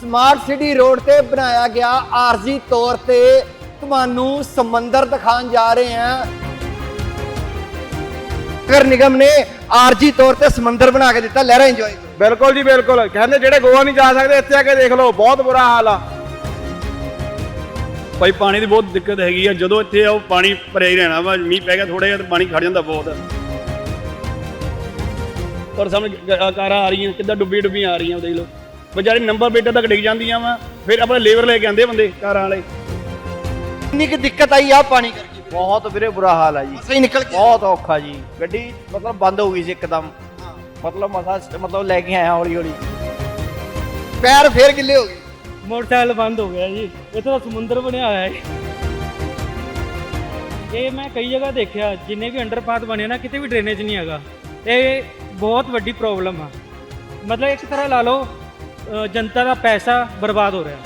Smart city road ਤੇ ਬਣਾਇਆ ਗਿਆ ਆਰਜ਼ੀ ਤੌਰ ਤੇ ਤੁਹਾਨੂੰ ਸਮੁੰਦਰ ਦਿਖਾਉਣ ਜਾ ਰਹੇ ਹਾਂ। ਨਗਰ ਨਿਗਮ ਨੇ ਆਰਜ਼ੀ ਤੌਰ ਤੇ ਸਮੁੰਦਰ ਬਣਾ ਕੇ ਦਿੱਤਾ ਲਹਿਰਾ ਇੰਜੋਏ ਕਰੋ। ਬਿਲਕੁਲ ਜੀ ਬਿਲਕੁਲ। ਕਹਿੰਦੇ ਜਿਹੜੇ ਗੋਆ ਨਹੀਂ ਜਾ ਸਕਦੇ ਇੱਥੇ ਆ ਕੇ ਦੇਖ ਲਓ ਬਹੁਤ ਬੁਰਾ ਹਾਲ ਆ। ਭਾਈ ਪਾਣੀ ਦੀ ਬਹੁਤ ਦਿੱਕਤ ਹੈਗੀ ਆ। ਜਦੋਂ ਇੱਥੇ ਆਓ ਪਾਣੀ ਭਰਿਆ ਹੀ ਰਹਿਣਾ ਵਾ ਮੀਂਹ ਪੈ ਗਿਆ ਥੋੜਾ ਜਿਹਾ ਤੇ ਪਾਣੀ ਖੜ ਜਾਂਦਾ ਬਹੁਤ। ਪਰ ਸਾਹਮਣੇ ਕਾਰਾਂ ਆ ਰਹੀਆਂ ਕਿੱਦਾਂ ਡੁੱਬੀ ਡੁੱਬੀਆਂ ਆ ਰਹੀਆਂ ਦੇਖ ਲਓ। ਵਿਚਾਰੇ ਨੰਬਰ ਪਲੇਟਾਂ ਤੱਕ ਡਿੱਗ ਜਾਂਦੀਆਂ ਵਾ ਫਿਰ ਆਪਣਾ ਲੇਬਰ ਲੈ ਕੇ ਆਉਂਦੇ ਬੰਦੇ ਕਾਰਾਂ ਵਾਲੇ। ਕਿੰਨੀ ਕੁ ਦਿੱਕਤ ਆਈ ਆ ਪਾਣੀ ਕਰਕੇ। ਬਹੁਤ ਵੀਰੇ ਬੁਰਾ ਹਾਲ ਆ ਜੀ। ਸਹੀ ਨਿਕਲ ਗਿਆ ਬਹੁਤ ਔਖਾ ਜੀ। ਗੱਡੀ ਮਤਲਬ ਬੰਦ ਹੋ ਗਈ ਸੀ ਇੱਕਦਮ। ਮਤਲਬ ਮਸਾ ਮਤਲਬ ਲੈ ਕੇ ਆਇਆ ਹੌਲੀ ਹੌਲੀ ਪੈਰ ਫੇਰ ਗਿੱਲੇ ਹੋ ਗਏ। ਮੋਟਰਸਾਈਕਲ ਬੰਦ ਹੋ ਗਿਆ ਜੀ। ਇੱਥੇ ਤਾਂ ਸਮੁੰਦਰ ਬਣਿਆ ਹੋਇਆ ਹੈ ਇਹ ਮੈਂ ਕਈ ਜਗ੍ਹਾ ਦੇਖਿਆ ਜਿੰਨੇ ਵੀ ਅੰਡਰਪਾਥ ਬਣੇ ਨਾ ਕਿਤੇ ਵੀ ਡਰੇਨੇਜ ਨਹੀਂ ਹੈਗਾ। ਇਹ ਬਹੁਤ ਵੱਡੀ ਪ੍ਰੋਬਲਮ ਆ। ਮਤਲਬ ਇੱਕ ਤਰ੍ਹਾਂ ਲਾ ਲਓ ਜਨਤਾ ਦਾ ਪੈਸਾ ਬਰਬਾਦ ਹੋ ਰਿਹਾ।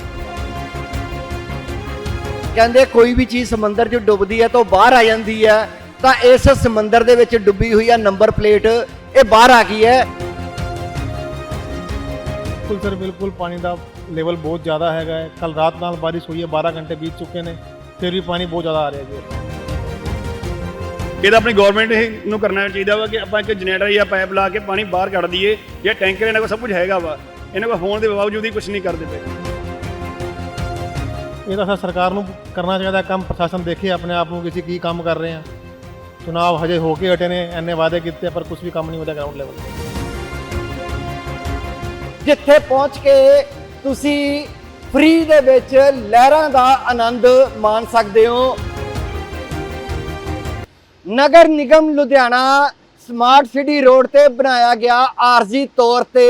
ਕਹਿੰਦੇ ਕੋਈ ਵੀ ਚੀਜ਼ ਸਮੁੰਦਰ 'ਚ ਡੁੱਬਦੀ ਹੈ ਤਾਂ ਉਹ ਬਾਹਰ ਆ ਜਾਂਦੀ ਹੈ। ਤਾਂ ਇਸ ਸਮੁੰਦਰ ਦੇ ਵਿੱਚ ਡੁੱਬੀ ਹੋਈ ਆ ਨੰਬਰ ਪਲੇਟ। ਇਹ ਬਾਹਰ ਆ ਗਈ ਹੈ। ਬਿਲਕੁਲ ਸਰ ਬਿਲਕੁਲ ਪਾਣੀ ਦਾ ਲੈਵਲ ਬਹੁਤ ਜ਼ਿਆਦਾ ਹੈਗਾ ਹੈ। ਕੱਲ ਰਾਤ ਨਾਲ ਬਾਰਿਸ਼ ਹੋਈ ਹੈ 12 ਘੰਟੇ ਬੀਤ ਚੁੱਕੇ ਨੇ ਫਿਰ ਵੀ ਪਾਣੀ ਬਹੁਤ ਜ਼ਿਆਦਾ ਆ ਰਿਹਾ ਜੀ। ਇਹਦਾ ਆਪਣੀ ਗਵਰਨਮੈਂਟ ਨੂੰ ਕਰਨਾ ਚਾਹੀਦਾ ਵਾ ਕਿ ਆਪਾਂ ਇੱਕ ਜਨਰੇਟਰ ਜਾਂ ਪਾਈਪ ਲਾ ਕੇ ਪਾਣੀ ਬਾਹਰ ਕੱਢ ਦਈਏ। ਜਾਂ ਟੈਂਕਰ ਇਹਨਾਂ ਕੋਲ ਸਭ ਕੁਝ ਹੈਗਾ ਵਾ। ਇਹਨਾਂ ਕੋਲ ਹੋਣ ਦੇ ਬਾਵਜੂਦ ਹੀ ਕੁਝ ਨਹੀਂ ਕਰਦੇ ਪਏ। ਇਹ ਤਾਂ ਸਰ ਸਰਕਾਰ ਨੂੰ ਕਰਨਾ ਚਾਹੀਦਾ ਕੰਮ ਪ੍ਰਸ਼ਾਸਨ ਦੇਖੇ, ਆਪਣੇ ਆਪ ਨੂੰ ਕਿਸੇ ਕੀ ਕੰਮ ਕਰ ਰਹੇ ਹਾਂ ਚੁਣਾਵ ਹਜੇ ਹੋ ਕੇ ਹਟੇ ਨੇ ਐਨੇ ਵਾਅਦੇ ਕੀਤੇ ਪਰ ਕੁਝ ਵੀ ਕੰਮ ਨਹੀਂ ਹੋ ਰਿਹਾ ਗਰਾਊਂਡ ਲੈਵਲ ਜਿੱਥੇ ਪਹੁੰਚ ਕੇ ਤੁਸੀਂ ਫ੍ਰੀ ਦੇ ਵਿੱਚ ਲਹਿਰਾਂ ਦਾ ਆਨੰਦ ਮਾਣ ਸਕਦੇ ਹੋ। Nagar Nigam Ludhiana smart city road ਤੇ ਬਣਾਇਆ ਗਿਆ ਆਰਜ਼ੀ ਤੌਰ ਤੇ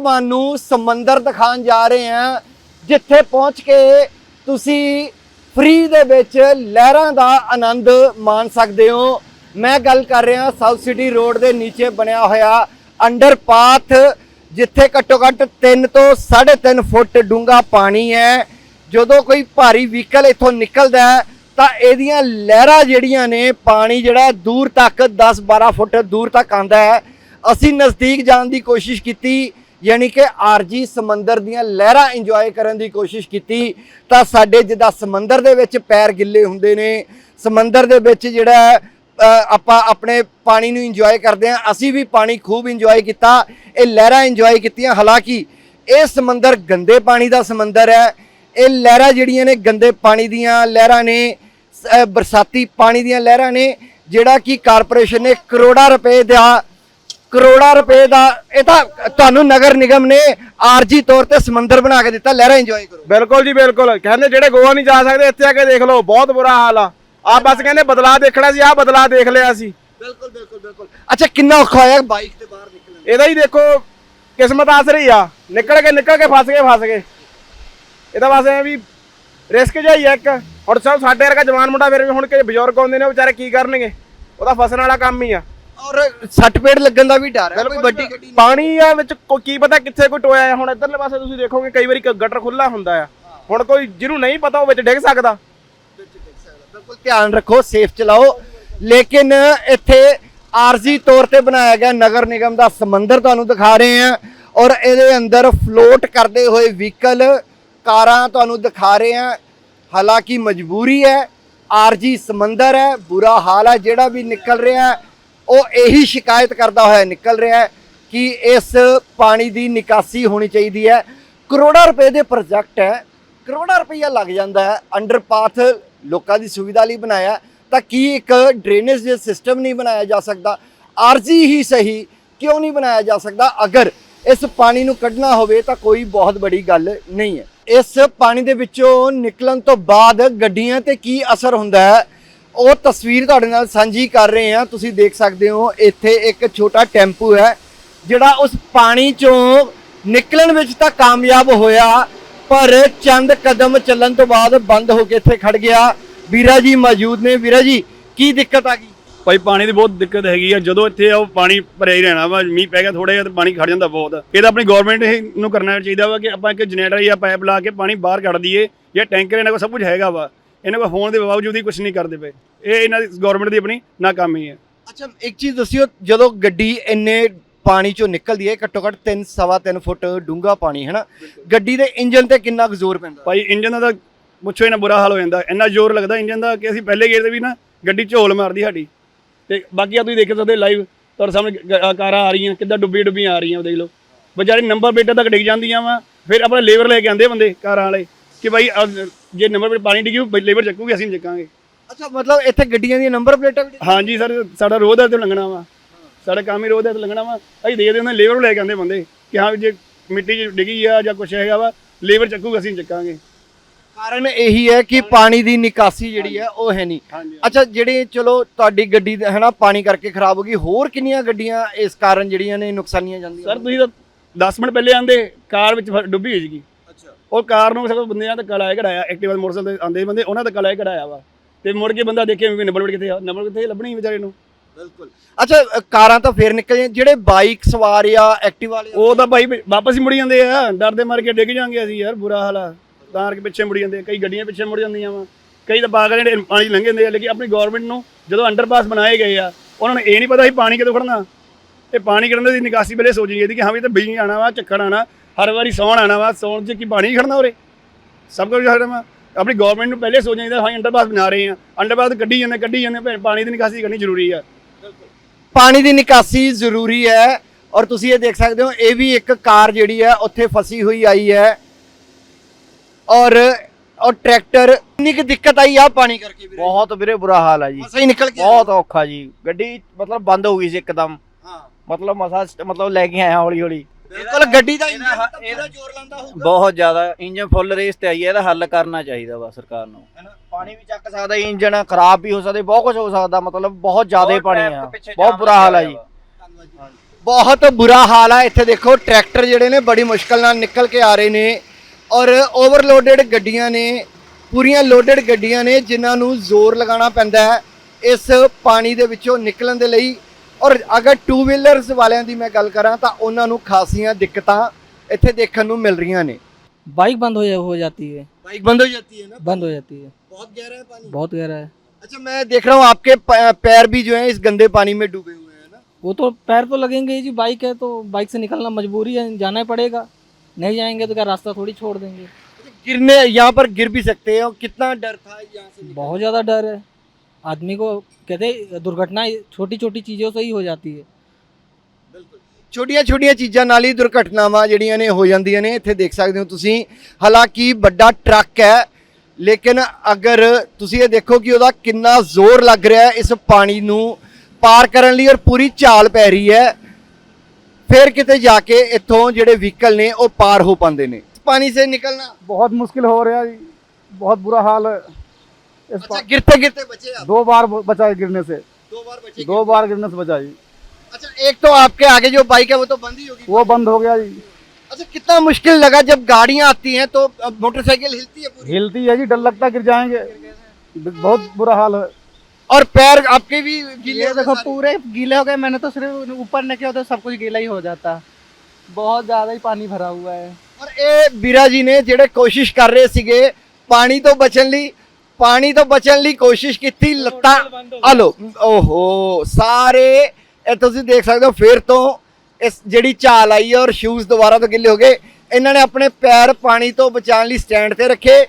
ਤੁਹਾਨੂੰ ਸਮੁੰਦਰ ਦਿਖਾਉਣ ਜਾ ਰਹੇ ਹਾਂ, ਜਿੱਥੇ ਪਹੁੰਚ ਕੇ ਤੁਸੀਂ ਫ੍ਰੀ ਦੇ ਵਿੱਚ ਲਹਿਰਾਂ ਦਾ ਆਨੰਦ ਮਾਣ ਸਕਦੇ ਹੋ। ਮੈਂ ਗੱਲ ਕਰ ਰਿਹਾ ਸਾਊਥ ਸਿਟੀ ਰੋਡ ਦੇ ਨੀਚੇ ਬਣਿਆ ਹੋਇਆ ਅੰਡਰਪਾਥ ਜਿੱਥੇ ਘੱਟੋ ਘੱਟ 3 ਤੋਂ 3.5 ਫੁੱਟ ਡੂੰਘਾ ਪਾਣੀ ਹੈ। ਜਦੋਂ ਕੋਈ ਭਾਰੀ ਵਹੀਕਲ ਇੱਥੋਂ ਨਿਕਲਦਾ ਹੈ, ਤਾਂ ਇਹਦੀਆਂ ਲਹਿਰਾਂ ਜਿਹੜੀਆਂ ਨੇ, ਪਾਣੀ ਜਿਹੜਾ ਦੂਰ ਤੱਕ 10-12 ਫੁੱਟ ਦੂਰ ਤੱਕ ਆਂਦਾ ਹੈ। ਅਸੀਂ ਨਜ਼ਦੀਕ ਜਾਣ ਦੀ ਕੋਸ਼ਿਸ਼ ਕੀਤੀ ਯਾਨੀ ਕਿ ਆਰਜੀ ਸਮੁੰਦਰ ਦੀਆਂ ਲਹਿਰਾਂ ਇੰਜੋਏ ਕਰਨ ਦੀ ਕੋਸ਼ਿਸ਼ ਕੀਤੀ, ਤਾਂ ਸਾਡੇ ਜਿੱਦਾਂ ਸਮੁੰਦਰ ਦੇ ਵਿੱਚ ਪੈਰ ਗਿੱਲੇ ਹੁੰਦੇ ਨੇ, ਸਮੁੰਦਰ ਦੇ ਵਿੱਚ ਜਿਹੜਾ ਆਪਾਂ ਆਪਣੇ ਪਾਣੀ ਨੂੰ ਇੰਜੋਏ ਕਰਦੇ ਹਾਂ, ਅਸੀਂ ਵੀ ਪਾਣੀ ਖੂਬ ਇੰਜੋਏ ਕੀਤਾ, ਇਹ ਲਹਿਰਾਂ ਇੰਜੋਏ ਕੀਤੀਆਂ, ਹਾਲਾਂਕਿ ਇਹ ਸਮੁੰਦਰ ਗੰਦੇ ਪਾਣੀ ਦਾ ਸਮੁੰਦਰ ਹੈ, ਇਹ ਲਹਿਰਾਂ ਜਿਹੜੀਆਂ ਨੇ ਗੰਦੇ ਪਾਣੀ ਦੀਆਂ ਲਹਿਰਾਂ ਨੇ ਬਰਸਾਤੀ ਪਾਣੀ ਦੀਆਂ ਲਹਿਰਾਂ ਨੇ, ਜਿਹੜਾ ਕਿ ਕਾਰਪੋਰੇਸ਼ਨ ਨੇ ਕਰੋੜਾਂ ਰੁਪਏ ਦਾ ਕਰੋੜਾਂ ਰੁਪਏ ਦਾ ਇਹ ਤਾਂ ਤੁਹਾਨੂੰ ਨਗਰ ਨਿਗਮ ਨੇ ਆਰਜੀ ਤੌਰ ਤੇ ਸਮੁੰਦਰ ਬਣਾ ਕੇ ਦਿੱਤਾ ਲਹਿਰਾਂ ਇੰਜੋਏ ਕਰੋ। ਬਿਲਕੁਲ ਜੀ ਬਿਲਕੁਲ। ਕਹਿੰਦੇ ਜਿਹੜੇ ਗੋਆ ਨਹੀਂ ਜਾ ਸਕਦੇ ਇੱਥੇ ਆ ਕੇ ਦੇਖ ਲਓ ਬਹੁਤ ਬੁਰਾ ਹਾਲ ਆ। ਆ ਬਸ ਕਹਿੰਦੇ ਬਦਲਾਅ ਦੇਖਣਾ ਸੀ ਆ ਬਦਲਾਅ ਦੇਖ ਲਿਆ ਸੀ। ਬਿਲਕੁਲ ਬਿਲਕੁਲ ਬਿਲਕੁਲ। ਅੱਛਾ ਕਿੰਨਾ ਔਖਾ ਹੋਇਆ ਬਾਈਕ ਤੇ ਬਾਹਰ ਨਿਕਲਣ ਇਹਦਾ ਹੀ ਦੇਖੋ ਕਿਸਮਤ ਆਸ ਰਹੀ ਆ। ਨਿਕਲ ਕੇ ਨਿਕਲ ਕੇ ਫਸ ਗਏ ਫਸ ਗਏ। ਇਹਦਾ ਬਸ ਐ ਵੀ ਰਿਸਕ ਜਿਹਾ ਹੀ ਆ ਇੱਕ। ਹੁਣ ਸਭ ਸਾਡੇ ਵਰਗਾ ਜਵਾਨ ਮੁੰਡਾ ਫਿਰ ਵੀ ਹੁਣ ਕਿ ਬਜ਼ੁਰਗ ਆਉਂਦੇ ਨੇ ਵਿਚਾਰੇ ਕੀ ਕਰਨਗੇ? ਉਹਦਾ ਫਸਣ ਵਾਲਾ ਕੰਮ ਹੀ ਆ। ਔਰ ਸੱਟ ਪੇੜ ਲੱਗਣ ਦਾ ਵੀ ਡਰ ਹੈ ਕੋਈ ਵੱਡੀ ਗੱਡੀ। ਪਾਣੀ ਆ ਵਿੱਚ ਕੋ- ਕੀ ਪਤਾ ਕਿੱਥੇ ਕੋਈ ਟੋਇਆ ਹੈ ਹੁਣ ਇਧਰਲੇ ਪਾਸੇ ਤੁਸੀਂ ਦੇਖੋਗੇ ਕਈ ਵਾਰੀ ਕ- ਗਟਰ ਖੁੱਲਾ ਹੁੰਦਾ ਆ। ਹੁਣ ਕੋਈ ਜਿਹਨੂੰ ਨਹੀਂ ਪਤਾ ਉਹ ਵਿੱਚ ਡਿੱਗ ਸਕਦਾ। ਬਿਲਕੁਲ ਧਿਆਨ ਰੱਖੋ ਸੇਫ ਚਲਾਓ। ਲੇਕਿਨ ਇੱਥੇ ਆਰਜ਼ੀ ਤੌਰ ਤੇ ਬਣਾਇਆ ਗਿਆ ਨਗਰ ਨਿਗਮ ਦਾ ਸਮੁੰਦਰ ਤੁਹਾਨੂੰ ਦਿਖਾ ਰਹੇ ਹਾਂ। ਔਰ ਇਹਦੇ ਅੰਦਰ ਫਲੋਟ ਕਰਦੇ ਹੋਏ ਵਹੀਕਲ ਕਾਰਾਂ ਤੁਹਾਨੂੰ ਦਿਖਾ ਰਹੇ ਹਾਂ। ਹਾਲਾਂਕਿ ਮਜਬੂਰੀ ਹੈ ਆਰਜੀ ਸਮੁੰਦਰ ਹੈ ਬੁਰਾ ਹਾਲ ਹੈ। ਜਿਹੜਾ ਵੀ ਨਿਕਲ ਰਿਹਾ ਹੈ ਉਹ ਇਹੀ ਸ਼ਿਕਾਇਤ ਕਰਦਾ ਹੋਇਆ ਨਿਕਲ ਰਿਹਾ ਹੈ ਕਿ ਇਸ ਪਾਣੀ ਦੀ ਨਿਕਾਸੀ ਹੋਣੀ ਚਾਹੀਦੀ ਹੈ। ਕਰੋੜਾਂ ਰੁਪਏ ਦੇ ਪ੍ਰੋਜੈਕਟ ਹੈ। ਕਰੋੜਾਂ ਰੁਪਈਆ ਲੱਗ ਜਾਂਦਾ ਹੈ। ਅੰਡਰਪਾਥ ਲੋਕਾਂ ਦੀ ਸੁਵਿਧਾ ਲਈ ਬਣਾਇਆ ਤਾਂ ਕੀ ਇੱਕ ਡਰੇਨੇਜ ਦੇ ਸਿਸਟਮ ਨਹੀਂ ਬਣਾਇਆ ਜਾ ਸਕਦਾ? ਆਰਜੀ ਹੀ ਸਹੀ ਕਿਉਂ ਨਹੀਂ ਬਣਾਇਆ ਜਾ ਸਕਦਾ? ਅਗਰ ਇਸ ਪਾਣੀ ਨੂੰ ਕੱਢਣਾ ਹੋਵੇ ਤਾਂ ਕੋਈ ਬਹੁਤ ਬੜੀ ਗੱਲ ਨਹੀਂ ਹੈ। ਇਸ ਪਾਣੀ ਦੇ ਵਿੱਚੋਂ ਨਿਕਲਣ ਤੋਂ ਬਾਅਦ ਗੱਡੀਆਂ ਤੇ ਕੀ ਅਸਰ ਹੁੰਦਾ ਹੈ? ਉਹ ਤਸਵੀਰ ਤੁਹਾਡੇ ਨਾਲ ਸਾਂਝੀ ਕਰ ਰਹੇ ਹਾਂ। ਤੁਸੀਂ ਦੇਖ ਸਕਦੇ ਹੋ, ਇੱਥੇ ਇੱਕ ਛੋਟਾ ਟੈਂਪੂ ਹੈ, ਜਿਹੜਾ ਉਸ ਪਾਣੀ ਚੋਂ ਨਿਕਲਣ ਵਿੱਚ ਤਾਂ ਕਾਮਯਾਬ ਹੋਇਆ, ਪਰ ਚੰਦ ਕਦਮ ਚੱਲਣ ਤੋਂ ਬਾਅਦ ਬੰਦ ਹੋ ਕੇ ਇੱਥੇ ਖੜ ਗਿਆ। ਵੀਰਾ ਜੀ ਮੌਜੂਦ ਨੇ। ਵੀਰਾ ਜੀ, ਕੀ ਦਿੱਕਤ ਆ ਗਈ? ਭਾਈ, ਪਾਣੀ ਦੀ ਬਹੁਤ ਦਿੱਕਤ ਹੈਗੀ ਆ। ਜਦੋਂ ਇੱਥੇ ਉਹ ਪਾਣੀ ਭਰਿਆ ਹੀ ਰਹਿਣਾ ਵਾ, ਮੀਂਹ ਪੈ ਗਿਆ ਥੋੜਾ ਜਿਹਾ ਤੇ ਪਾਣੀ ਖੜ ਜਾਂਦਾ ਬਹੁਤ। ਇਹ ਤਾਂ ਆਪਣੀ ਗਵਰਨਮੈਂਟ ਨੂੰ ਕਰਨਾ ਚਾਹੀਦਾ ਵਾ ਕਿ ਆਪਾਂ ਇੱਕ ਜਨਰੇਟਰ ਜਾਂ ਪਾਈਪ ਲਾ ਕੇ ਪਾਣੀ ਬਾਹਰ ਕੱਢ ਦਈਏ, ਜਾਂ ਟੈਂਕਰ ਇਹਨਾਂ ਕੋਲ ਸਭ ਕੁਝ ਹੈਗਾ ਵਾ। ਇਹਨਾਂ ਕੋਲ ਹੋਣ ਦੇ ਬਾਵਜੂਦ ਹੀ ਕੁਝ ਨਹੀਂ ਕਰਦੇ ਪਏ। ਇਹ ਇਹਨਾਂ ਦੀ ਗਵਰਨਮੈਂਟ ਦੀ ਆਪਣੀ ਨਾਕਾਮੀ ਹੈ। ਅੱਛਾ ਇੱਕ ਚੀਜ਼ ਦੱਸਿਓ ਜਦੋਂ ਗੱਡੀ ਇੰਨੇ ਪਾਣੀ ਚੋਂ ਨਿਕਲਦੀ ਹੈ ਘੱਟੋ ਘੱਟ 3 ਸਵਾ 3 ਫੁੱਟ ਡੂੰਘਾ ਪਾਣੀ ਹੈ ਨਾ ਗੱਡੀ ਦੇ ਇੰਜਨ ਤੇ ਕਿੰਨਾ ਕੁ ਜ਼ੋਰ ਪੈਂਦਾ? ਭਾਈ ਇੰਜਨ ਦਾ ਤਾਂ ਪੁੱਛੋ ਹੀ ਨਾ ਬੁਰਾ ਹਾਲ ਹੋ ਜਾਂਦਾ। ਇੰਨਾ ਜ਼ੋਰ ਲੱਗਦਾ ਇੰਜਨ ਦਾ ਕਿ ਅਸੀਂ ਪਹਿਲੇ ਗੇਰ ਤੇ ਵੀ ਨਾ ਗੱਡੀ ਝੋਲ ਮਾਰਦੀ ਸਾਡੀ। ਤੇ ਬਾਕੀ ਆ ਤੁਸੀਂ ਦੇਖ ਸਕਦੇ ਲਾਈਵ ਤੁਹਾਡੇ ਸਾਹਮਣੇ ਕਾਰਾਂ ਆ ਰਹੀਆਂ ਕਿੱਦਾਂ ਡੁੱਬੀ ਡੁੱਬੀਆਂ ਆ ਰਹੀਆਂ ਦੇਖ ਲਓ। ਵਿਚਾਰੇ ਨੰਬਰ ਪਲੇਟਾਂ ਤੱਕ ਡਿੱਗ ਜਾਂਦੀਆਂ ਵਾ ਫਿਰ ਆਪਣਾ ਲੇਬਰ ਲੈ ਕੇ ਆਉਂਦੇ ਬੰਦੇ ਕਾਰਾਂ ਵਾਲੇ ਕਿ ਭਾਈ ਜੇ ਨੰਬਰ ਪਲੇਟ ਪਾਣੀ ਡਿੱਗੀ ਲੇਬਰ ਚੱਕੂਗੀ ਅਸੀਂ ਨਹੀਂ ਚੱਕਾਂਗੇ। ਅੱਛਾ ਮਤਲਬ ਇੱਥੇ ਗੱਡੀਆਂ ਦੀਆਂ ਨੰਬਰ ਪਲੇਟਾਂ ਵੀ ਹਾਂਜੀ ਸਰ ਸਾਡਾ ਰੋਡ ਹੈ ਤੇ ਲੰਘਣਾ ਵਾ। ਸਾਡਾ ਕੰਮ ਹੀ ਰੋਡ ਹੈ ਤੇ ਲੰਘਣਾ ਵਾ। ਅਸੀਂ ਦੇਖਦੇ ਹੁੰਦੇ ਲੇਬਰ ਨੂੰ ਲੈ ਕੇ ਆਉਂਦੇ ਬੰਦੇ ਕਿ ਹਾਂ ਵੀ ਜੇ ਮਿੱਟੀ 'ਚ ਡਿੱਗੀ ਆ ਜਾਂ ਕੁਛ ਹੈਗਾ ਵਾ ਲੇਬਰ ਚੱਕੂਗਾ ਅਸੀਂ ਨਹੀਂ ਚੱਕਾਂਗੇ। ਕਾਰਨ ਇਹੀ ਹੈ ਕਿ ਪਾਣੀ ਦੀ ਨਿਕਾਸੀ ਜਿਹੜੀ ਹੈ ਉਹ ਹੈ ਨਹੀਂ ਹਾਂਜੀ ਅੱਛਾ ਜਿਹੜੇ ਚਲੋ ਤੁਹਾਡੀ ਗੱਡੀ ਦਾ ਹੈ ਨਾ ਪਾਣੀ ਕਰਕੇ ਖਰਾਬ ਹੋ ਗਈ ਹੋਰ ਕਿੰਨੀਆਂ ਗੱਡੀਆਂ ਇਸ ਕਾਰਨ ਜਿਹੜੀਆਂ ਨੇ ਨੁਕਸਾਨੀਆਂ ਜਾਂਦੀਆਂ? ਸਰ ਤੁਸੀਂ ਤਾਂ 10 ਮਿੰਟ ਪਹਿਲੇ ਆਂਦੇ ਕਾਰ ਵਿੱਚ ਫ- ਡੁੱਬੀ ਹੋਈ ਸੀਗੀ। ਉਹ ਕਾਰ ਨੂੰ ਸਭ ਬੰਦਿਆਂ ਧੱਕਾ ਲਾਇਆ ਕਢਾਇਆ ਐਕਟਿਵਾ ਮੋਟਰਸਾਈਕਲ ਤੇ ਆਂਦੇ ਬੰਦੇ ਉਹਨਾਂ ਧੱਕਾ ਲਾਇਆ ਕਢਾਇਆ ਵਾ। ਤੇ ਮੁੜ ਕੇ ਬੰਦਾ ਦੇਖੇ ਵੀ ਨੰਬਰ ਪਲੇਟ ਕਿੱਥੇ ਆ ਨੰਬਰ ਕਿੱਥੇ ਲੱਭਣੀ ਵਿਚਾਰੇ ਨੂੰ। ਬਿਲਕੁਲ। ਅੱਛਾ ਅ, ਕਾਰਾਂ ਤਾਂ ਫੇਰ ਨਿਕਲ ਜਾਂਦੀਆਂ ਜਿਹੜੇ ਬਾਈਕ ਸਵਾਰ ਜਾਂ ਐਕਟਿਵਾ ਵਾਲੇ ਉਹ ਤਾਂ ਭਾਈ ਵਾਪਸ ਹੀ ਮੁੜ ਜਾਂਦੇ ਆ। ਡਰਦੇ ਮਾਰ ਕੇ ਡਿੱਗ ਜਾਾਂਗੇ ਅਸੀਂ ਯਾਰ ਬੁਰਾ ਹਾਲ ਆ। ਤਾਂ ਕਰਕੇ ਪਿੱਛੇ ਮੁੜ ਜਾਂਦੇ ਆ। ਕਈ ਗੱਡੀਆਂ ਪਿੱਛੇ ਮੁੜ ਜਾਂਦੀਆਂ ਵਾ। ਕਈ ਤਾਂ ਪਾਗਲ ਜਿਹੜੇ ਪਾਣੀ ਲੰਘ ਜਾਂਦੇ ਆ ਲੇਕਿਨ ਆਪਣੀ ਗਵਰਨਮੈਂਟ ਨੂੰ ਜਦੋਂ ਅੰਡਰਪਾਸ ਬਣਾਏ ਗਏ ਆ ਉਹਨਾਂ ਨੂੰ ਇਹ ਨਹੀਂ ਪਤਾ ਸੀ ਪਾਣੀ ਕਿਦੋਂ ਖੜਨਾ ਇਹ ਪਾਣੀ ਕਰਨ ਦੀ ਨਿਕਾਸੀ ਵੇਲੇ ਸੋਚੀ ਜਾਂਦੀ ਕਿ ਹਾਂ ਵੀ ਤਾਂ ਬਿਜਲੀ ਆਣਾ ਵਾ ਝੱਖੜ ਆਣਾ ਹਰ ਵਾਰੀ ਸੌਣ ਆਣਾ ਵਾ ਸੌਣ 'ਚ ਕੀ ਪਾਣੀ ਖੜਨਾ ਉਰੇ? ਸਭ ਕੁਝ ਖੜਨਾ ਵਾ। ਆਪਣੀ ਗਵਰਨਮੈਂਟ ਨੂੰ ਪਹਿਲੇ ਸੋਚਣਾ ਚਾਹੀਦਾ ਹਾਂ ਅੰਡਰਪਾਸ ਬਣਾ ਰਹੇ ਆ ਅੰਡਰਪਾਸ ਕੱਢੀ ਜਾਂਦੇ ਕੱਢੀ ਜਾਂਦੇ ਭੈਣ ਪਾਣੀ ਦੀ ਨਿਕਾਸੀ ਕਰਨੀ ਜ਼ਰੂਰੀ ਆ। ਪਾਣੀ ਦੀ ਨਿਕਾਸੀ ਜ਼ਰੂਰੀ ਹੈ ਔਰ ਤੁਸੀਂ ਇਹ ਦੇਖ ਸਕਦੇ ਹੋ ਇਹ ਵੀ ਇੱਕ ਕਾਰ ਜਿਹੜੀ ਹੈ ਉੱਥੇ ਫਸੀ ਹੋਈ ਆਈ ਹੈ। ਔਰ ਔਰ ਟਰੈਕਟਰ ਕਿੰਨੀ ਕੁ ਦਿੱਕਤ ਆਈ ਆ ਪਾਣੀ ਕਰਕੇ ਵੀਰੇ। ਬਹੁਤ ਵੀਰੇ ਬੁਰਾ ਹਾਲ ਹੈ ਜੀ। ਮਸਾ ਹੀ ਨਿਕਲ ਗਿਆ। ਬਹੁਤ ਔਖਾ ਜੀ। ਗੱਡੀ ਮਤਲਬ ਬੰਦ ਹੋ ਗਈ ਸੀ ਇੱਕਦਮ। ਹਾਂ। ਮਤਲਬ ਮਸਾ ਮਤਲਬ ਲੈ ਕੇ ਆਇਆ ਹੌਲੀ ਹੌਲੀ ਬਿਲਕੁਲ ਗੱਡੀ ਦਾ ਇੰਜਨ ਇਹਦਾ- ਜ਼ੋਰ ਲਾਂਦਾ ਹੋਊਗਾ। ਬਹੁਤ ਜ਼ਿਆਦਾ ਇੰਜਨ ਫੁੱਲ ਰੇਸ ਤੇ ਆਈ ਹੈ ਇਹਦਾ ਹੱਲ ਕਰਨਾ ਚਾਹੀਦਾ ਵਾ ਸਰਕਾਰ ਨੂੰ। ਪਾਣੀ ਵੀ ਚੱਕ ਸਕਦਾ ਇੰਜਨ ਖਰਾਬ ਵੀ ਹੋ ਸਕਦਾ ਬਹੁਤ ਕੁਝ ਹੋ ਸਕਦਾ ਮਤਲਬ ਬਹੁਤ ਜ਼ਿਆਦਾ ਪਾਣੀ ਆ। ਬਹੁਤ ਬੁਰਾ ਹਾਲ ਆ ਜੀ। ਬਹੁਤ ਬੁਰਾ ਹਾਲ ਆ ਇੱਥੇ ਦੇਖੋ ਟਰੈਕਟਰ ਜਿਹੜੇ ਨੇ ਬੜੀ ਮੁਸ਼ਕਲ ਨਾਲ ਨਿਕਲ ਕੇ ਆ ਰਹੇ ਨੇ ਔਰ ਓਵਰਲੋਡਡ ਗੱਡੀਆਂ ਨੇ ਪੂਰੀਆਂ ਲੋਡਡ ਗੱਡੀਆਂ ਨੇ ਜਿਨ੍ਹਾਂ ਨੂੰ ਜ਼ੋਰ ਲਗਾਉਣਾ ਪੈਂਦਾ ਹੈ ਇਸ ਪਾਣੀ ਦੇ ਵਿੱਚੋਂ ਨਿਕਲਣ ਦੇ ਲਈ। ਔਰ ਅਗਰ ਟੂ ਵੀਲਰਸ ਵਾਲਿਆਂ ਦੀ ਮੈਂ ਗੱਲ ਕਰਾਂ ਤਾਂ ਉਹਨਾਂ ਨੂੰ ਖਾਸੀਆਂ ਦਿੱਕਤਾਂ ਇੱਥੇ ਦੇਖਣ ਨੂੰ ਮਿਲ ਰਹੀਆਂ ਨੇ बाइक बंद हो जा हो जाती है बाइक बंद हो जाती है ना बंद हो जाती है बहुत गहरा है पानी बहुत गहरा है अच्छा मैं देख रहा हूँ आपके प- पैर भी जो है इस गंदे पानी में डूबे हुए हैं ना वो तो पैर तो लगेंगे ही जी बाइक है तो बाइक से निकलना मजबूरी है जाना ही पड़ेगा नहीं जाएंगे तो क्या रास्ता थोड़ी छोड़ देंगे गिरने यहाँ पर गिर भी सकते हैं और कितना डर था यहाँ से निकलने बहुत ज़्यादा डर है आदमी को कहते हैं, दुर्घटना छोटी छोटी चीज़ों से ही हो जाती है ਛੋਟੀਆਂ ਛੋਟੀਆਂ ਚੀਜ਼ਾਂ ਨਾਲ ਹੀ ਦੁਰਘਟਨਾਵਾਂ ਜਿਹੜੀਆਂ ਨੇ ਹੋ ਜਾਂਦੀਆਂ ਨੇ ਇੱਥੇ ਦੇਖ ਸਕਦੇ ਹੋ ਤੁਸੀਂ ਹਾਲਾਂਕਿ ਵੱਡਾ ਟਰੱਕ ਹੈ ਲੇਕਿਨ ਅਗਰ ਤੁਸੀਂ ਇਹ ਦੇਖੋ ਕਿ ਉਹਦਾ ਕਿੰਨਾ ਜ਼ੋਰ ਲੱਗ ਰਿਹਾ ਹੈ ਇਸ ਪਾਣੀ ਨੂੰ ਪਾਰ ਕਰਨ ਲਈ ਔਰ ਪੂਰੀ ਝਾਲ ਪੈ ਰਹੀ ਹੈ ਫਿਰ ਕਿਤੇ ਜਾ ਕੇ ਇੱਥੋਂ ਜਿਹੜੇ ਵਹੀਕਲ ਨੇ ਉਹ ਪਾਰ ਹੋ ਪਾਉਂਦੇ ਨੇ ਪਾਣੀ ਸੇ ਨਿਕਲਣਾ ਬਹੁਤ ਮੁਸ਼ਕਿਲ ਹੋ ਰਿਹਾ ਜੀ ਬਹੁਤ ਬੁਰਾ ਹਾਲ ਹੈ इस अच्छा गिरते गिरते बचे आप दो बार बचा है गिरने से दो बार बचे दो बार गिरने से बचा जी अच्छा एक तो आपके आगे जो बाइक है वो तो बंद ही होगी वो बंद हो गया जी अच्छा कितना मुश्किल लगा जब गाड़ियां आती हैं तो अब मोटरसाइकिल हिलती है पूरी हिलती है जी डर लगता है गिर जाएंगे बहुत बुरा हाल है और पैर आपके भी गीले ये हो गए देखो सारे। पूरे गीले हो गए मैंने तो सिर्फ ऊपर ने किया तो सब कुछ गीला ही हो जाता बहुत ज्यादा ही पानी भरा हुआ है ਔਰ ਇਹ ਵੀਰਾ ਜੀ ਨੇ ਜਿਹੜੇ ਕੋਸ਼ਿਸ਼ ਕਰ ਰਹੇ ਸੀਗੇ ਪਾਣੀ ਤੋਂ ਬਚਣ ਲਈ ਪਾਣੀ ਤੋਂ ਬਚਣ ਲਈ ਕੋਸ਼ਿਸ਼ ਕੀਤੀ ਲੱਤਾਂ ਆ ਲੋ ਓਹੋ ਸਾਰੇ ਇਹ ਤੁਸੀਂ ਦੇਖ ਸਕਦੇ ਹੋ ਫੇਰ ਤੋਂ ਇਸ ਜਿਹੜੀ ਚਾਲ ਆਈ ਹੈ ਔਰ ਸ਼ੂਜ਼ ਦੁਬਾਰਾ ਤੋਂ ਗਿੱਲੇ ਹੋ ਗਏ ਇਹਨਾਂ ਨੇ ਆਪਣੇ ਪੈਰ ਪਾਣੀ ਤੋਂ ਬਚਾਉਣ ਲਈ ਸਟੈਂਡ ਤੇ ਰੱਖੇ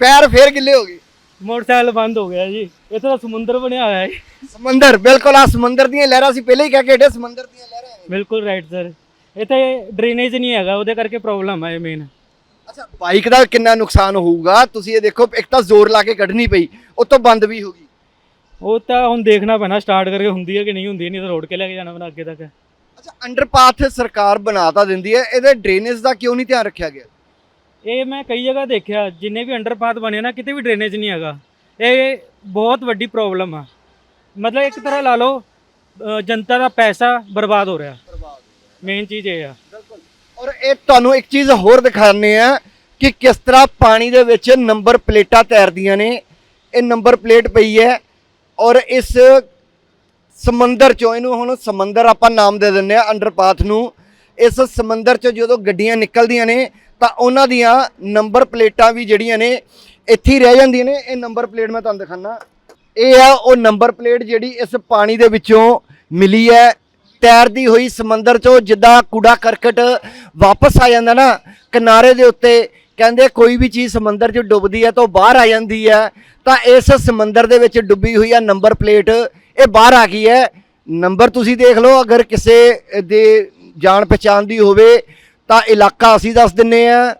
ਪੈਰ ਫੇਰ ਗਿੱਲੇ ਹੋ ਗਏ। ਮੋਟਰਸਾਈਕਲ ਬੰਦ ਹੋ ਗਿਆ ਜੀ। ਇੱਥੇ ਤਾਂ ਸਮੁੰਦਰ ਬਣਿਆ ਹੋਇਆ ਹੈ ਸਮੁੰਦਰ ਬਿਲਕੁਲ ਆ ਸਮੁੰਦਰ ਦੀਆਂ ਲਹਿਰਾਂ ਸੀ ਪਹਿਲੇ ਹੀ ਕਹਿ ਕੇ ਹਟੇ ਸਮੁੰਦਰ ਦੀਆਂ ਲਹਿਰਾਂ ਬਿਲਕੁਲ ਰਾਈਟ ਸਰ ਇੱਥੇ ਡਰੇਨੇਜ ਨਹੀਂ ਹੈਗਾ ਉਹਦੇ ਕਰਕੇ ਪ੍ਰੋਬਲਮ ਹੈ ਮੇਨ ਅੱਛਾ। ਬਾਈਕ ਦਾ ਕਿੰਨਾ ਨੁਕਸਾਨ ਹੋਊਗਾ? ਤੁਸੀਂ ਇਹ ਦੇਖੋ ਇੱਕ ਤਾਂ ਜ਼ੋਰ ਲਾ ਕੇ ਕੱਢਣੀ ਪਈ ਉਤੋਂ ਬੰਦ ਵੀ ਹੋ ਗਈ। ਉਹ ਤਾਂ ਹੁਣ ਦੇਖਣਾ ਪੈਣਾ ਸਟਾਰਟ ਕਰਕੇ ਹੁੰਦੀ ਹੈ ਕਿ ਨਹੀਂ ਹੁੰਦੀ ਨਹੀਂ ਤਾਂ ਰੋਡ ਕੇ ਲੈ ਕੇ ਜਾਣਾ ਪੈਣਾ ਅੱਗੇ ਤੱਕ। ਅੱਛਾ ਅੰਡਰਪਾਥ ਸਰਕਾਰ ਬਣਾ ਤਾਂ ਦਿੰਦੀ ਹੈ ਇਹਦੇ ਡਰੇਨੇਜ ਦਾ ਕਿਉਂ ਨਹੀਂ ਧਿਆਨ ਰੱਖਿਆ ਗਿਆ? ਇਹ ਮੈਂ ਕਈ ਜਗ੍ਹਾ ਦੇਖਿਆ ਜਿੰਨੇ ਵੀ ਅੰਡਰਪਾਥ ਬਣੇ ਨਾ ਕਿਤੇ ਵੀ ਡਰੇਨੇਜ ਨਹੀਂ ਹੈਗਾ। ਇਹ ਬਹੁਤ ਵੱਡੀ ਪ੍ਰੋਬਲਮ ਆ। ਮਤਲਬ ਇੱਕ ਤਰ੍ਹਾਂ ਲਾ ਲਓ ਜਨਤਾ ਦਾ ਪੈਸਾ ਬਰਬਾਦ ਹੋ ਰਿਹਾ। ਮੇਨ ਚੀਜ਼ ਇਹ ਆ। ਔਰ ਇਹ ਤੁਹਾਨੂੰ ਇੱਕ ਚੀਜ਼ ਹੋਰ ਦਿਖਾਉਂਦੇ ਆ ਕਿ ਕਿਸ ਤਰ੍ਹਾਂ ਪਾਣੀ ਦੇ ਵਿੱਚ ਨੰਬਰ ਪਲੇਟਾਂ ਤੈਰਦੀਆਂ ਨੇ। ਇਹ ਨੰਬਰ ਪਲੇਟ ਪਈ ਹੈ ਔਰ ਇਸ ਸਮੁੰਦਰ ਚੋਂ, ਇਹਨੂੰ ਹੁਣ ਸਮੁੰਦਰ ਆਪਾਂ ਨਾਮ ਦੇ ਦਿੰਦੇ ਆ ਅੰਡਰਪਾਥ ਨੂੰ। ਇਸ ਸਮੁੰਦਰ ਚੋਂ ਜਦੋਂ ਗੱਡੀਆਂ ਨਿਕਲਦੀਆਂ ਨੇ, ਤਾਂ ਉਹਨਾਂ ਦੀਆਂ ਨੰਬਰ ਪਲੇਟਾਂ ਵੀ ਜਿਹੜੀਆਂ ਨੇ, ਇੱਥੇ ਰਹਿ ਜਾਂਦੀਆਂ ਨੇ। ਇਹ ਨੰਬਰ ਪਲੇਟ ਮੈਂ ਤੁਹਾਨੂੰ ਦਿਖਾਣਾ ਇਹ ਆ ਉਹ ਨੰਬਰ ਪਲੇਟ ਜਿਹੜੀ ਇਸ ਪਾਣੀ ਦੇ ਵਿੱਚੋਂ ਮਿਲੀ ਹੈ। ਤੈਰਦੀ ਹੋਈ ਸਮੁੰਦਰ ਚੋਂ ਜਿੱਦਾਂ ਕੂੜਾ ਕਰਕਟ ਵਾਪਸ ਆ ਜਾਂਦਾ ਨਾ, ਕਿਨਾਰੇ ਦੇ ਉੱਤੇ ਕਹਿੰਦੇ ਕੋਈ ਵੀ ਚੀਜ਼ ਸਮੁੰਦਰ 'ਚ ਡੁੱਬਦੀ ਹੈ ਤਾਂ ਉਹ ਬਾਹਰ ਆ ਜਾਂਦੀ ਹੈ, ਤਾਂ ਇਸ ਸਮੁੰਦਰ ਦੇ ਵਿੱਚ ਡੁੱਬੀ ਹੋਈ ਆ ਨੰਬਰ ਪਲੇਟ, ਇਹ ਬਾਹਰ ਆ ਗਈ ਹੈ। ਨੰਬਰ ਤੁਸੀਂ ਦੇਖ ਲਓ, ਅਗਰ ਕਿਸੇ ਦੇ ਜਾਣ ਪਛਾਣ ਦੀ ਹੋਵੇ ਤਾਂ ਇਲਾਕਾ ਅਸੀਂ ਦੱਸ ਦਿੰਨੇ ਆ।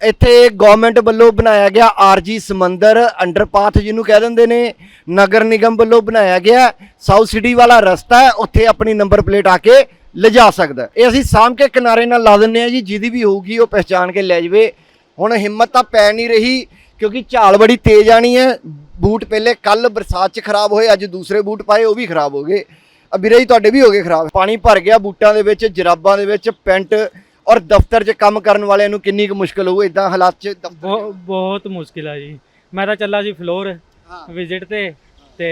ਇੱਥੇ ਗਵਰਨਮੈਂਟ ਵੱਲੋਂ ਬਣਾਇਆ ਗਿਆ ਆਰਜੀ ਸਮੁੰਦਰ ਅੰਡਰਪਾਥ ਜਿਹਨੂੰ ਕਹਿ ਦਿੰਦੇ ਨੇ, ਨਗਰ ਨਿਗਮ ਵੱਲੋਂ ਬਣਾਇਆ ਗਿਆ ਸਾਊਥ ਸਿਟੀ ਵਾਲਾ ਰਸਤਾ ਹੈ, ਉੱਥੇ ਆਪਣੀ ਨੰਬਰ ਪਲੇਟ ਆ ਕੇ ਲਿਜਾ ਸਕਦਾ ਇਹ ਅਸੀਂ ਸਾਹਮ ਕੇ ਕਿਨਾਰੇ ਨਾਲ ਲਾ ਦਿੰਨੇ ਆ ਜੀ, ਜਿਹਦੀ ਵੀ ਹੋਊਗੀ ਉਹ ਪਹਿਚਾਣ ਕੇ ਲੈ ਜਾਵੇ। ਹੁਣ ਹਿੰਮਤ ਤਾਂ ਪੈ ਨਹੀਂ ਰਹੀ, ਕਿਉਂਕਿ ਝਾਲ ਬੜੀ ਤੇਜ਼ ਆਣੀ ਹੈ। ਬੂਟ ਪਹਿਲੇ ਕੱਲ ਬਰਸਾਤ 'ਚ ਖਰਾਬ ਹੋਏ, ਅੱਜ ਦੂਸਰੇ ਬੂਟ ਪਾਏ, ਉਹ ਵੀ ਖਰਾਬ ਹੋ ਗਏ। ਆ ਜੀ, ਤੁਹਾਡੇ ਵੀ ਹੋ ਗਏ ਖਰਾਬ। ਪਾਣੀ ਭਰ ਗਿਆ ਬੂਟਾਂ ਦੇ ਵਿੱਚ, ਜਰਾਬਾਂ ਦੇ ਵਿੱਚ, ਪੈਂਟ ਔਰ ਦਫ਼ਤਰ 'ਚ ਕੰਮ ਕਰਨ ਵਾਲਿਆਂ ਨੂੰ ਕਿੰਨੀ ਕੁ ਮੁਸ਼ਕਲ ਹੋਊ? ਇਦਾਂ ਹਾਲਾਤ 'ਚ ਦਫ਼ਤਰ? ਬਹੁ- ਬਹੁਤ ਮੁਸ਼ਕਿਲ ਆ ਜੀ। ਮੈਂ ਤਾਂ ਚੱਲਾ ਸੀ ਫਲੋਰ ਵਿਜ਼ਿਟ ਤੇ ਤੇ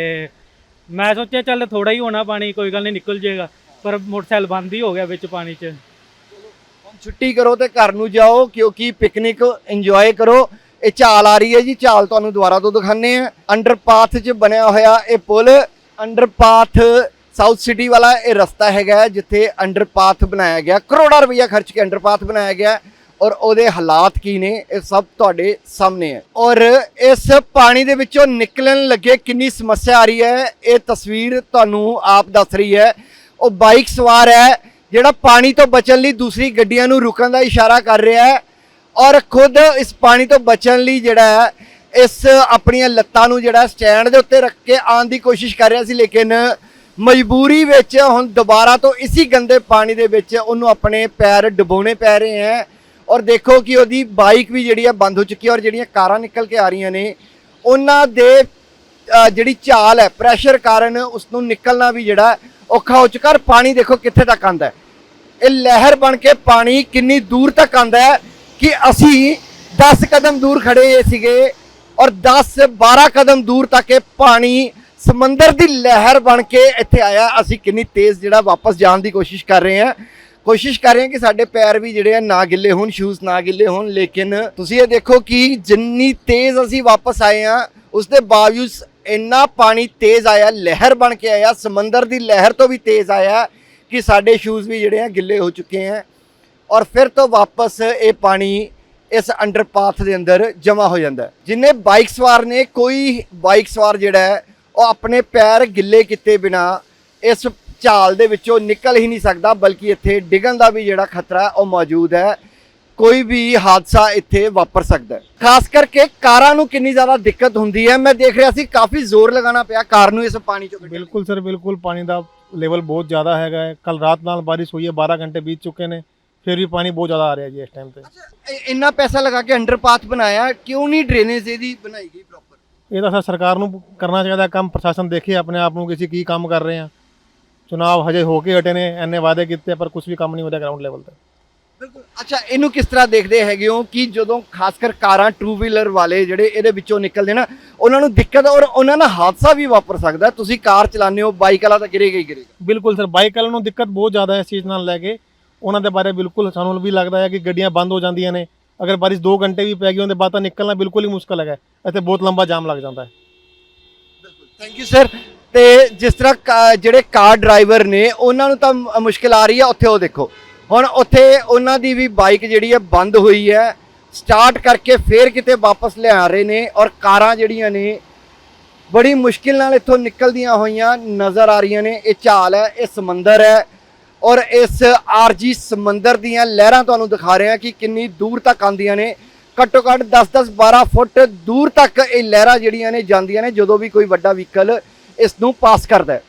ਮੈਂ ਸੋਚਿਆ ਚੱਲ ਥੋੜਾ ਹੀ ਹੋਣਾ ਪਾਣੀ ਕੋਈ ਗੱਲ ਨਹੀਂ ਨਿਕਲ ਜਾਏਗਾ ਪਰ ਮੋਟਰਸਾਈਕਲ ਬੰਦ ਹੀ ਹੋ ਗਿਆ ਵਿੱਚ ਪਾਣੀ 'ਚ। ਹੁਣ ਛੁੱਟੀ ਕਰੋ ਤੇ ਘਰ ਨੂੰ ਜਾਓ ਕਿਉਂਕਿ ਪਿਕਨਿਕ ਇੰਜੋਏ ਕਰੋ। ਇਹ ਝਾਲ ਆ ਰਹੀ ਹੈ ਜੀ ਝਾਲ ਤੁਹਾਨੂੰ ਦੁਬਾਰਾ ਤੋਂ ਦਿਖਾਣੇ ਆ ਅੰਡਰਪਾਥ 'ਚ ਬਣਿਆ ਹੋਇਆ ਇਹ ਪੁਲ ਅੰਡਰਪਾਥ ਸਾਊਥ ਸਿਟੀ ਵਾਲਾ ਇਹ ਰਸਤਾ ਹੈਗਾ ਜਿੱਥੇ ਅੰਡਰਪਾਥ ਬਣਾਇਆ ਗਿਆ। ਕਰੋੜਾਂ ਰੁਪਈਆ ਖਰਚ ਕੇ ਅੰਡਰਪਾਥ ਬਣਾਇਆ ਗਿਆ ਔਰ ਉਹਦੇ ਹਾਲਾਤ ਕੀ ਨੇ, ਇਹ ਸਭ ਤੁਹਾਡੇ ਸਾਹਮਣੇ ਹੈ। ਔਰ ਇਸ ਪਾਣੀ ਦੇ ਵਿੱਚੋਂ ਨਿਕਲਣ ਲੱਗੇ ਕਿੰਨੀ ਸਮੱਸਿਆ ਆ ਰਹੀ ਹੈ, ਇਹ ਤਸਵੀਰ ਤੁਹਾਨੂੰ ਆਪ ਦੱਸ ਰਹੀ ਹੈ। ਉਹ ਬਾਈਕ ਸਵਾਰ ਹੈ, ਜਿਹੜਾ ਪਾਣੀ ਤੋਂ ਬਚਣ ਲਈ ਦੂਸਰੀ ਗੱਡੀਆਂ ਨੂੰ ਰੁਕਣ ਦਾ ਇਸ਼ਾਰਾ ਕਰ ਰਿਹਾ ਹੈ ਔਰ ਖੁਦ ਇਸ ਪਾਣੀ ਤੋਂ ਬਚਣ ਲਈ ਜਿਹੜਾ ਹੈ, ਇਸ ਆਪਣੀਆਂ ਲੱਤਾਂ ਨੂੰ ਜਿਹੜਾ ਸਟੈਂਡ ਦੇ ਉੱਤੇ ਰੱਖ ਕੇ ਆਉਣ ਦੀ ਕੋਸ਼ਿਸ਼ ਕਰ ਰਿਹਾ ਸੀ, ਲੇਕਿਨ ਮਜਬੂਰੀ ਵਿੱਚ ਹੁਣ ਦੁਬਾਰਾ ਤੋਂ ਇਸੀ ਗੰਦੇ ਪਾਣੀ ਦੇ ਵਿੱਚ ਉਹਨੂੰ ਆਪਣੇ ਪੈਰ ਡੁਬੋਣੇ ਪੈ ਰਹੇ ਹੈ। ਔਰ ਦੇਖੋ ਕਿ ਉਹਦੀ ਬਾਈਕ ਵੀ ਜਿਹੜੀ ਹੈ ਬੰਦ ਹੋ ਚੁੱਕੀ ਹੈ ਔਰ ਜਿਹੜੀਆਂ ਕਾਰਾਂ ਨਿਕਲ ਕੇ ਆ ਰਹੀਆਂ ਨੇ, ਉਹਨਾਂ ਦੇ ਜਿਹੜੀ ਝਾਲ ਹੈ ਪ੍ਰੈਸ਼ਰ ਕਾਰਨ ਉਸ ਨੂੰ ਨਿਕਲਣਾ ਵੀ ਜਿਹੜਾ ਔਖਾ ਹੋ ਚੁੱਕਾ ਔਰ ਪਾਣੀ ਦੇਖੋ ਕਿੱਥੇ ਤੱਕ ਆਂਦਾ ਹੈ। ਇਹ ਲਹਿਰ ਬਣ ਕੇ ਪਾਣੀ ਕਿੰਨੀ ਦੂਰ ਤੱਕ ਆਂਦਾ ਹੈ ਕਿ ਅਸੀਂ 10 ਕਦਮ ਦੂਰ ਖੜੇ ਸੀਗੇ ਔਰ 10 12 ਕਦਮ ਦੂਰ ਤੱਕ ਇਹ ਪਾਣੀ ਸਮੁੰਦਰ ਦੀ ਲਹਿਰ ਬਣ ਕੇ ਇੱਥੇ ਆਇਆ। ਅਸੀਂ ਕਿੰਨੀ ਤੇਜ਼ ਜਿਹੜਾ ਵਾਪਸ ਜਾਣ ਦੀ ਕੋਸ਼ਿਸ਼ ਕਰ ਰਹੇ ਹਾਂ। ਕੋਸ਼ਿਸ਼ ਕਰ ਰਹੇ ਹਾਂ ਕਿ ਸਾਡੇ ਪੈਰ ਵੀ ਜਿਹੜੇ ਆ ਨਾ ਗਿੱਲੇ ਹੋਣ ਸ਼ੂਜ਼ ਨਾ ਗਿੱਲੇ ਹੋਣ, ਲੇਕਿਨ ਤੁਸੀਂ ਇਹ ਦੇਖੋ ਕਿ ਜਿੰਨੀ ਤੇਜ਼ ਅਸੀਂ ਵਾਪਸ ਆਏ ਆ ਉਸ ਦੇ ਬਾਵਜੂਦ ਇੰਨਾ ਪਾਣੀ ਤੇਜ਼ ਆਇਆ, ਲਹਿਰ ਬਣ ਕੇ ਆਇਆ, ਸਮੁੰਦਰ ਦੀ ਲਹਿਰ ਤੋਂ ਵੀ ਤੇਜ਼ ਆਇਆ ਕਿ ਸਾਡੇ ਸ਼ੂਜ਼ ਵੀ ਜਿਹੜੇ ਆ ਗਿੱਲੇ ਹੋ ਚੁੱਕੇ ਆ ਔਰ ਫਿਰ ਤੋਂ ਵਾਪਸ ਇਹ ਪਾਣੀ ਇਸ ਅੰਡਰਪਾਥ ਦੇ ਅੰਦਰ ਜਮਾ ਹੋ ਜਾਂਦਾ ਜਿੰਨੇ ਬਾਈਕ ਸਵਾਰ ਨੇ, ਕੋਈ ਬਾਈਕ ਸਵਾਰ ਜਿਹੜਾ ਹੈ ਉਹ ਆਪਣੇ ਪੈਰ ਗਿੱਲੇ ਕੀਤੇ ਬਿਨਾ ਇਸ ਝਾਲ ਦੇ ਵਿੱਚੋਂ ਨਿਕਲ ਹੀ ਨਹੀਂ ਸਕਦਾ ਬਲਕਿ ਇੱਥੇ ਡਿੱਗਣ ਦਾ ਵੀ ਜਿਹੜਾ ਖਤਰਾ ਹੈ ਉਹ ਮੌਜੂਦ ਹੈ। ਕੋਈ ਵੀ ਹਾਦਸਾ ਇੱਥੇ ਵਾਪਰ ਸਕਦਾ ਹੈ। ਖਾਸ ਕਰਕੇ ਕਾਰਾਂ ਨੂੰ ਕਿੰਨੀ ਜ਼ਿਆਦਾ ਦਿੱਕਤ ਹੁੰਦੀ ਹੈ। ਮੈਂ ਦੇਖ ਰਿਹਾ ਸੀ ਕਾਫੀ ਜ਼ੋਰ ਲਗਾਉਣਾ ਪਿਆ ਕਾਰ ਨੂੰ ਇਸ ਪਾਣੀ ਚੋਂ। ਬਿਲਕੁਲ ਸਰ ਬਿਲਕੁਲ ਪਾਣੀ ਦਾ ਲੈਵਲ ਬਹੁਤ ਜ਼ਿਆਦਾ ਹੈਗਾ ਹੈ। ਕੱਲ ਰਾਤ ਨਾਲ ਬਾਰਿਸ਼ ਹੋਈ ਹੈ 12 ਘੰਟੇ ਬੀਤ ਚੁੱਕੇ ਨੇ ਫਿਰ ਵੀ ਪਾਣੀ ਬਹੁਤ ਜ਼ਿਆਦਾ ਆ ਰਿਹਾ ਜੀ ਇਸ ਟਾਈਮ ਤੇ। ਇੰਨਾ ਪੈਸਾ ਲਗਾ ਕੇ ਅੰਡਰਪਾਥ ਬਣਾਇਆ ਕਿਉਂ ਨਹੀਂ ਡਰੇਨੇਜ ਇਹਦੀ ਬਣਾਈ ਗਈ ਪ੍ਰੋਪਰ ਇਹ ਤਾਂ ਸਰ ਸਰਕਾਰ ਨੂੰ ਕਰਨਾ ਚਾਹੀਦਾ ਕੰਮ ਪ੍ਰਸ਼ਾਸਨ ਦੇਖੇ ਆਪਣੇ ਆਪ ਨੂੰ ਕਿ ਅਸੀਂ ਕੀ ਕੰਮ ਕਰ ਰਹੇ ਹਾਂ। ਚੁਣਾਵ ਹਜੇ ਹੋ ਕੇ ਹਟੇ ਨੇ ਐਨੇ ਵਾਅਦੇ ਕੀਤੇ ਪਰ ਕੁਝ ਵੀ ਕੰਮ ਨਹੀਂ ਹੋ ਰਿਹਾ ਗਰਾਊਂਡ ਲੈਵਲ ਤੇ। ਬਿਲਕੁਲ। ਅੱਛਾ ਇਹਨੂੰ ਕਿਸ ਤਰ੍ਹਾਂ ਦੇਖਦੇ ਹੈਗੇ ਹੋ ਕਿ ਜਦੋਂ ਖਾਸ ਕਰ ਕਾਰਾਂ ਟੂ ਵੀਲਰ ਵਾਲੇ ਜਿਹੜੇ ਇਹਦੇ ਵਿੱਚੋਂ ਨਿਕਲਦੇ ਨਾ ਉਹਨਾਂ ਨੂੰ ਦਿੱਕਤ ਔਰ ਉਹਨਾਂ ਨਾਲ ਹਾਦਸਾ ਵੀ ਵਾਪਰ ਸਕਦਾ ਤੁਸੀਂ ਕਾਰ ਚਲਾਉਂਦੇ ਹੋ ਬਾਈਕ ਵਾਲਾ ਤਾਂ ਗਿਰੇਗਾ ਹੀ ਗਿਰੇਗਾ। ਬਿਲਕੁਲ ਸਰ ਬਾਈਕ ਵਾਲਿਆਂ ਨੂੰ ਦਿੱਕਤ ਬਹੁਤ ਜ਼ਿਆਦਾ ਹੈ ਇਸ ਚੀਜ਼ ਨਾਲ ਲੈ ਕੇ। ਉਹਨਾਂ ਦੇ ਬਾਰੇ ਬਿਲਕੁਲ ਸਾਨੂੰ ਵੀ ਲੱਗਦਾ ਹੈ ਕਿ ਗੱਡੀਆਂ ਬੰਦ ਹੋ ਜਾਂਦੀਆਂ ਨੇ। ਅਗਰ ਬਾਰਿਸ਼ 2 ਘੰਟੇ ਵੀ ਪੈ ਗਈ ਉਹਦੇ ਬਾਅਦ ਤਾਂ ਨਿਕਲਣਾ ਬਿਲਕੁਲ ਹੀ ਮੁਸ਼ਕਲ ਹੈਗਾ। ਇੱਥੇ ਬਹੁਤ ਲੰਬਾ ਜਾਮ ਲੱਗ ਜਾਂਦਾ ਹੈ। ਥੈਂਕ ਯੂ ਸਰ ਤੇ ਜਿਸ ਤਰ੍ਹਾਂ ਕਾ- ਜਿਹੜੇ ਕਾਰ ਡਰਾਈਵਰ ਨੇ, ਉਹਨਾਂ ਨੂੰ ਤਾਂ ਮ- ਮੁਸ਼ਕਿਲ ਆ ਰਹੀ ਹੈ। ਉੱਥੇ ਉਹ ਦੇਖੋ। ਹੁਣ ਉੱਥੇ ਉਹਨਾਂ ਦੀ ਵੀ ਬਾਈਕ ਜਿਹੜੀ ਹੈ ਬੰਦ ਹੋਈ ਹੈ। ਸਟਾਰਟ ਕਰਕੇ ਫੇਰ ਕਿਤੇ ਵਾਪਸ ਲਿਆ ਰਹੇ ਨੇ ਔਰ ਕਾਰਾਂ ਜਿਹੜੀਆਂ ਨੇ, ਬੜੀ ਮੁਸ਼ਕਿਲ ਨਾਲ ਇੱਥੋਂ ਨਿਕਲਦੀਆਂ ਹੋਈਆਂ ਨਜ਼ਰ ਆ ਰਹੀਆਂ ਨੇ। ਇਹ ਝਾਲ ਹੈ, ਇਹ ਸਮੁੰਦਰ ਹੈ। ਔਰ ਇਸ ਆਰਜੀ ਸਮੁੰਦਰ ਦੀਆਂ ਲਹਿਰਾਂ ਤੁਹਾਨੂੰ ਦਿਖਾ ਰਹੇ ਹਾਂ ਕਿ ਕਿੰਨੀ ਦੂਰ ਤੱਕ ਆਉਂਦੀਆਂ ਨੇ। ਘੱਟੋ ਘੱਟ 10-10 12 ਫੁੱਟ ਦੂਰ ਤੱਕ ਇਹ ਲਹਿਰਾਂ ਜਿਹੜੀਆਂ ਨੇ ਜਾਂਦੀਆਂ ਨੇ, ਜਦੋਂ ਵੀ ਕੋਈ ਵੱਡਾ ਵਹੀਕਲ ਇਸ ਨੂੰ ਪਾਸ ਕਰਦਾ ਹੈ।